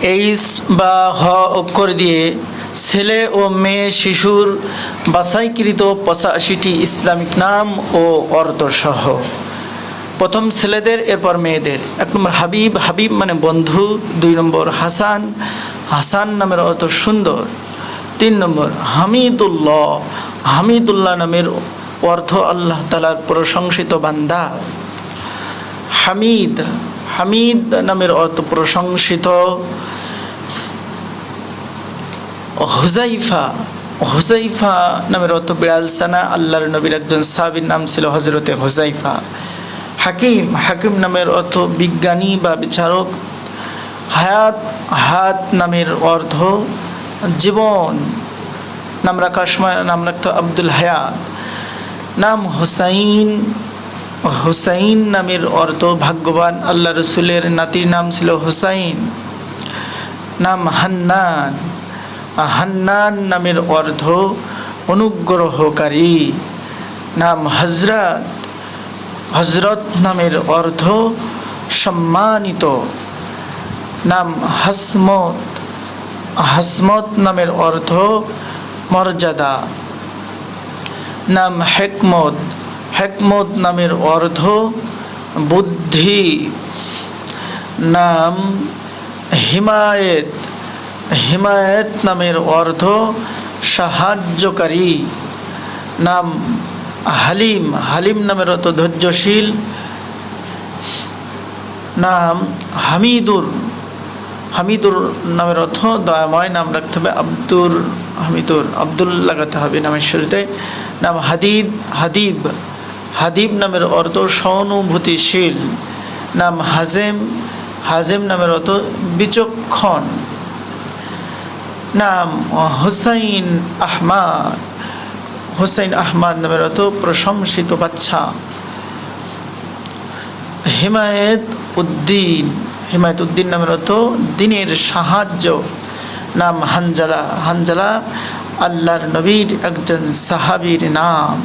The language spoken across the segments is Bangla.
এইস বা হ অক্ষর দিয়ে ছেলে ও মেয়ে শিশুর বাছাইকৃত পঁচাশিটি ইসলামিক নাম ও অর্থসহ প্রথম ছেলেদের, এরপর মেয়েদের। এক নম্বর হাবিব হাবিব মানে বন্ধু। দুই নম্বর হাসান হাসান নামের অর্থ সুন্দর। তিন নম্বর হামিদুল্লাহ। হামিদুল্লাহ নামের অর্থ আল্লাহ তালার প্রশংসিত বান্দা। হামিদ হামিদ নামের অর্থ প্রশংসিত। হুজাইফা হুজাইফা নামের অর্থ বিড়াল সানা, আল্লাহর নবীর একজন সাহাবীর নাম ছিল হজরতে হুজাইফা হাকিম হাকিম নামের অর্থ বিজ্ঞানী বা বিচারক। হায়াত হায়াত নামের অর্থ জীবন। নাম রাখার সময়, নাম রাখত আব্দুল হায়াত। নাম হুসাইন হুসাইন নামের অর্থ ভাগ্যবান। আল্লাহ রসুলের নাতির নাম ছিল হুসাইন। নাম হান্নান। হান্নান নামের অর্থ অনুগ্রহকারী। নাম হজরত হজরত নামের অর্থ সম্মানিত। নাম হাসমত। হাসমত নামের অর্থ মর্যাদা। নাম হেকমত। হেকমত নামের অর্থ বুদ্ধি নাম হিমায়েত হিমায়েত নামের অর্থ সাহায্যকারী নাম হালিম হালিম নামের অর্থ ধৈর্যশীল নাম হামিদুর হামিদুর নামের অর্থ দয়াময়, নাম রাখতে হবে আব্দুর হামিদুর আব্দুল লাগাতে হবে নামের শুরুতে, নাম হাদিদ, হাদিব। হাদিব নামের অর্থ সহানুভূতিশীল, নাম হাজেম হাজেম নামের অর্থ বিচক্ষণ। নাম হুসাইন আহমাদ হুসাইন আহমাদ নামের অর্থ প্রশংসিত বাচ্চা। হিমায়ত উদ্দিন হিমায়ত উদ্দিন নামের অর্থ দিনের সাহায্য। নাম হানজালা হানজালা আল্লাহর নবীর একজন সাহাবীর নাম।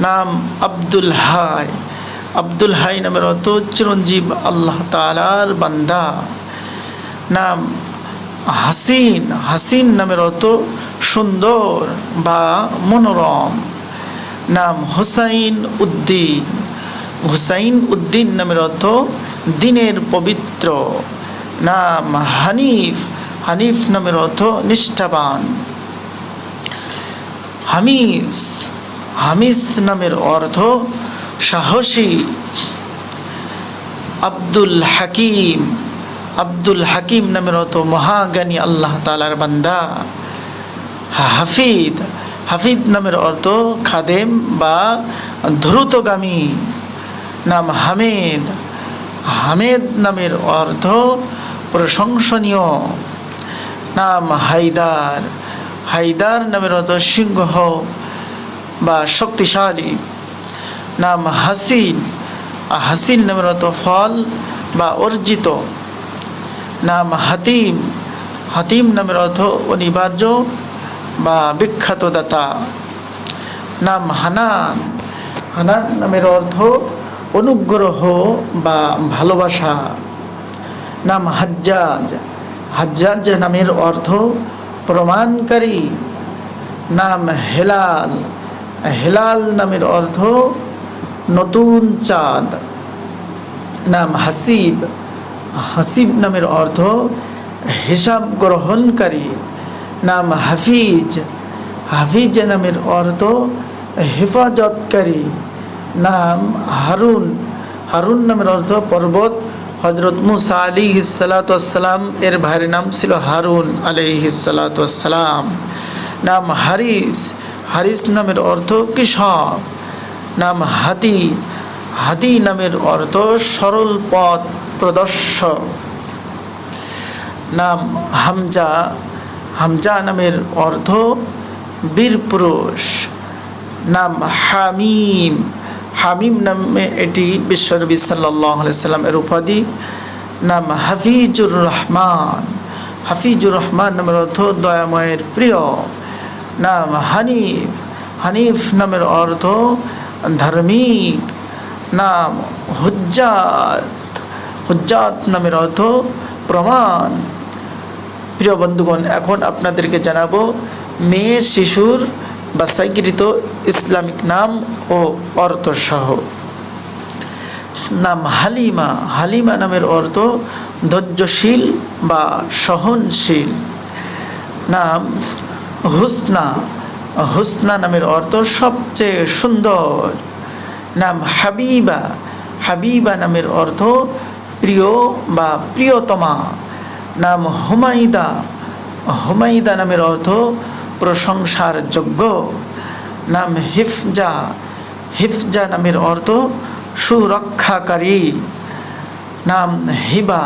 নাম আব্দুল হাই। আব্দুল হাই নামের অর্থ চিরঞ্জীব, আল্লাহ তালার বান্দা। নাম হাসিন। হাসিন নামের অর্থ সুন্দর বা মনোরম। নাম হুসাইন উদ্দিন। হুসাইন উদ্দিন নামের অর্থ দিনের পবিত্র। নাম হানিফ। হানিফ নামের অর্থ নিষ্ঠাবান। হামিস হামিস নামের অর্থ সাহসী আব্দুল হাকিম আব্দুল হাকিম নামের অর্থ মহাজ্ঞানী আল্লাহ তালার বান্দা। হাফিদ হাফিদ নামের অর্থ খাদেম বা দ্রুতগামী নাম হামেদ। হামেদ নামের অর্থ প্রশংসনীয় নাম হায়দার। হায়দার নামের অর্থ সিংহ। বা শক্তিশালী, নাম হাসিন। হাসিন নামের অর্থ ফল বা অর্জিত। নাম হাতিম। হাতিম নামের অর্থ অনিবার্য বা বিখ্যাত দাতা নাম হানান। হানান নামের অর্থ অনুগ্রহ বা ভালোবাসা। নাম হাজ্জাজ। হাজ্জাজ নামের অর্থ প্রমাণকারী। নাম হেলাল। হেলাল নামের অর্থ নতুন চাঁদ। নাম হাসিব। হাসিব নামের অর্থ হিসাব গ্রহণকারী। নাম হাফিজ। হাফিজ নামের অর্থ হেফাজতকারী। নাম হারুন। হারুন নামের অর্থ পর্বত। হজরত মুসা আলী সালাতাম এর ভাইয়ের নাম ছিল হারুন আলিহি সালাতাম নাম হারিস। হারিস নামের অর্থ কৃষক নাম হাতি। হাতি নামের অর্থ সরল পথ প্রদর্শক। নাম হামজা। হামজা নামের অর্থ বীর পুরুষ। নাম হামিম। হামিম নামে এটি বিশ্বনবী সাল্লামের উপাধি। নাম হাফিজুর রহমান। হাফিজুর রহমান নামের অর্থ দয়াময়ের প্রিয়। নাম হানিফ। হানিফ নামের অর্থ ধার্মিক। নাম হুজ্জাত। হুজ্জাত নামের অর্থ প্রমাণ। প্রিয় বন্ধুগণ, এখন আপনাদেরকে জানাব মেয়ে, শিশুর বাসাইকৃত ইসলামিক নাম ও অর্থ সহ নাম হালিমা। হালিমা নামের অর্থ ধৈর্যশীল বা সহনশীল। নাম হুসনা হুসনা নামের অর্থ সবচেয়ে সুন্দর। নাম হাবিবা হাবিবা নামের অর্থ প্রিয় বা প্রিয়তমা। নাম হুমাইদা হুমাইদা নামের অর্থ প্রশংসার যোগ্য। নাম হিফজা হিফজা নামের অর্থ সুরক্ষাকারী। নাম হিবা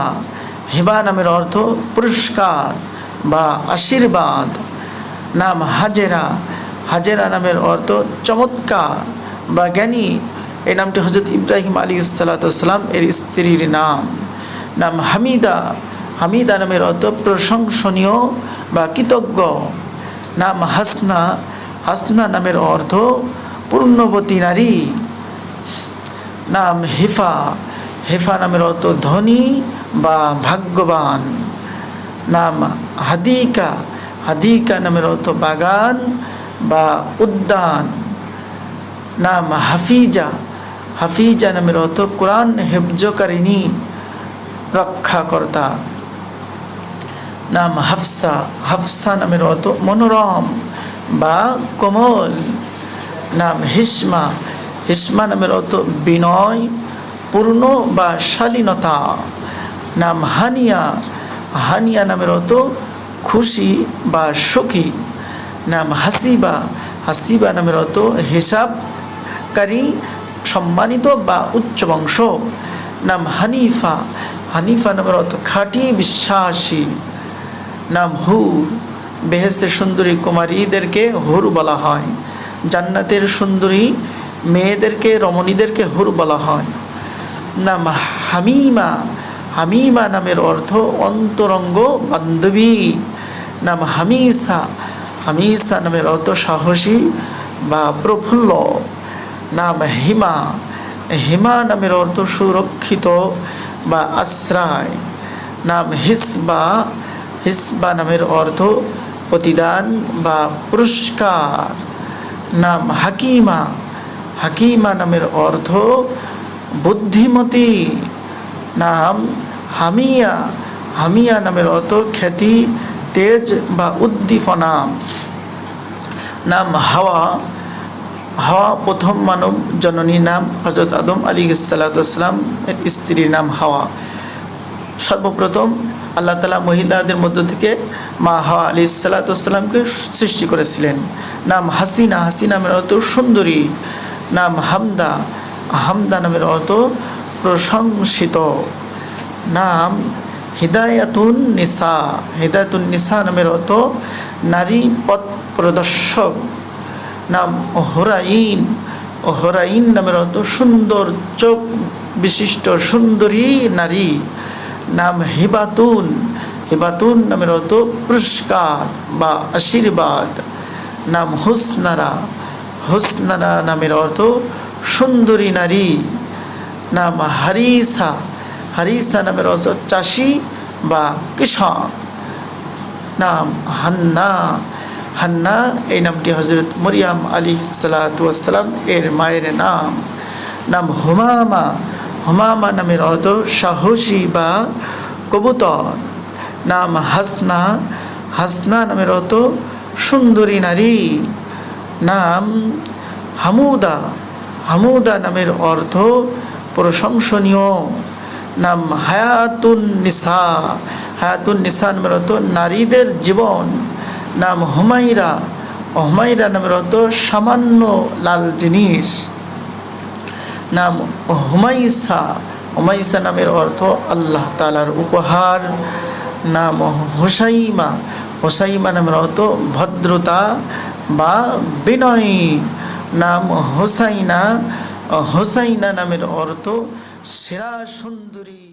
হিবা নামের অর্থ পুরস্কার বা আশীর্বাদ। নাম হাজেরা। হাজেরা নামের অর্থ চমৎকার বা জ্ঞানী। এই নামটি হজরত ইব্রাহিম আলী সালাতাম এর স্ত্রীর নাম। নাম হামিদা। হামিদা নামের অর্থ প্রশংসনীয় বা কৃতজ্ঞ। নাম হাসনা। হাসনা নামের অর্থ পূর্ণবতী নারী। নাম হেফা। হেফা নামের অর্থ ধনী বা ভাগ্যবান। নাম হাদিকা। হাদিকা নামের অর্থ বাগান বা উদ্যান, নাম হাফিজা। হাফিজা নামের অর্থ কোরআন হেফজকারিনী রক্ষাকর্তা। নাম হাফসা। হাফসা নামের অর্থ মনোরম বা কোমল। নাম হিসমা। হিসমা নামের অর্থ বিনয়, পূর্ণ বা শালীনতা। নাম হানিয়া। হানিয়া নামের অর্থ খুশি বা সুখী নাম হাসিবা হাসিবা নামের অর্থ হিসাবকারী সম্মানিত বা উচ্চ বংশ। নাম হানিফা হানিফা নামের অর্থ খাঁটি, বিশ্বাসী। নাম হুর বেহেস্তের সুন্দরী কুমারীদেরকে হুর বলা হয়। জান্নাতের সুন্দরী মেয়েদেরকে, রমণীদেরকে হুর বলা হয়। নাম হামিমা হামিমা নামের অর্থ অন্তরঙ্গ বান্ধবী। নাম হামিসা। হামিসা নামের অর্থ সাহসী বা প্রফুল্ল। নাম হিমা। হিমা নামের অর্থ সুরক্ষিত বা আশ্রয়। নাম হিসবা। হিসবা নামের অর্থ প্রতিদান বা পুরস্কার। নাম হাকিমা। হাকিমা নামের অর্থ বুদ্ধিমতী। নাম হামিয়া। হামিয়া নামের অর্থ খ্যাতি তেজ বা উদ্দীপনা। নাম হাওয়া। হাওয়া প্রথম মানব জননীর নাম হজরত আদম আলী সাল্লাতাম এর স্ত্রীর নাম হাওয়া। সর্বপ্রথম আল্লাহ তালা মহিলাদের মধ্য থেকে মা হাওয়া আলী সাল্লাতামকে সৃষ্টি করেছিলেন। নাম হাসিনা। হাসিনা নামের অর্থ সুন্দরী। নাম হামদা। হামদা নামের অর্থ প্রশংসিত। নাম হিদায়াতুন নিসা হিদায়াতুন নিসা নামের অর্থ নারী পথ প্রদর্শক, নাম হোরাইন হোরাইন নামের অর্থ সুন্দর চোখ বিশিষ্ট সুন্দরী নারী। নাম হিবাতুন হিবাতুন নামের অর্থ পুরস্কার বা আশীর্বাদ। নাম হুসনারা হুসনারা নামের অর্থ সুন্দরী নারী। নাম হারিসা হারিসা নামের অর্থ চাষি বা কৃষক নাম হান্না। হান্না, এই নামটি হজরত মরিয়াম আলী সালাতাম এর মায়ের নাম। নাম হুমামা। হুমামা নামের অর্থ সাহসী বা কবুতর। নাম হাসনা। হাসনা নামের অর্থ সুন্দরী নারী। নাম হামুদা। হামুদা নামের অর্থ প্রশংসনীয়। নাম হায়াতুন নিসা। হায়াতুন নিসা নামের অর্থ নারীদের জীবন। নাম হুমাইরা হুমাইরা নামের অর্থ সামান্য লাল জিনিস। নাম হুমাইসা হুমাইসা নামের অর্থ আল্লাহ তালার উপহার। নাম হোসাইমা। হোসাইমা নামের অর্থ ভদ্রতা বা বিনয়। নাম হোসাইনা। হোসাইনা নামের অর্থ সেরা সুন্দরী